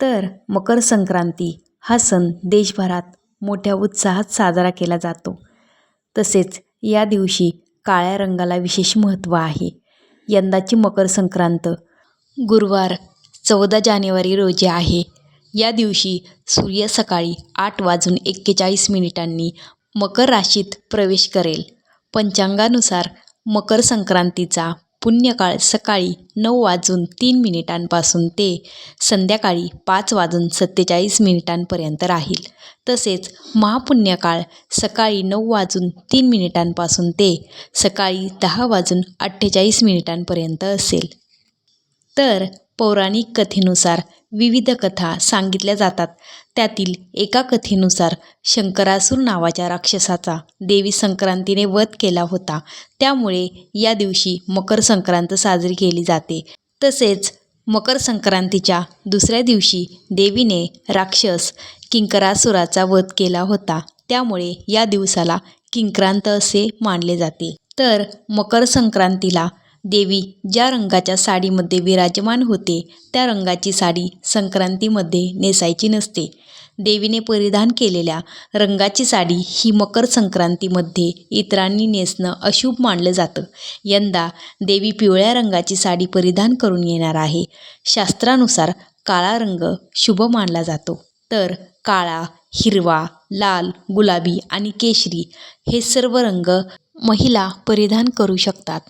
तर मकर संक्रांती हा सण देशभरात मोठ्या उत्साहात साजरा केला जातो. तसेच या दिवशी काळ्या रंगाला विशेष महत्त्व आहे. यंदाची मकर संक्रांत गुरुवार चौदा जानेवारी रोजी आहे. या दिवशी सूर्य सकाळी आठ वाजून एक्केचाळीस मिनिटांनी मकर राशीत प्रवेश करेल. पंचांगानुसार मकर संक्रांतीचा पुण्यकाळ सकाळी नऊ वाजून तीन मिनिटांपासून ते संध्याकाळी पाच वाजून सत्तेचाळीस मिनिटांपर्यंत राहील. तसेच महापुण्यकाळ सकाळी नऊ वाजून तीन मिनिटांपासून ते सकाळी दहा वाजून अठ्ठेचाळीस मिनिटांपर्यंत असेल. तर पौराणिक कथेनुसार विविध कथा सांगितल्या जातात. त्यातील एका कथेनुसार शंकरासूर नावाच्या राक्षसाचा देवी संक्रांतीने वध केला होता. त्यामुळे या दिवशी मकर संक्रांत साजरी केली जाते. तसेच मकर संक्रांतीच्या दुसऱ्या दिवशी देवीने राक्षस किंकरासुराचा वध केला होता. त्यामुळे या दिवसाला किंक्रांत असे मानले जाते. तर मकर संक्रांतीला देवी ज्या रंगाच्या साडीमध्ये विराजमान होते त्या रंगाची साडी संक्रांतीमध्ये नेसायची नसते. देवीने परिधान केलेल्या रंगाची साडी ही मकर संक्रांतीमध्ये इतरांनी नेसणं अशुभ मानलं जातं. यंदा देवी पिवळ्या रंगाची साडी परिधान करून येणार आहे. शास्त्रानुसार काळा रंग शुभ मानला जातो. तर काळा हिरवा लाल गुलाबी आणि केशरी हे सर्व रंग महिला परिधान करू शकतात.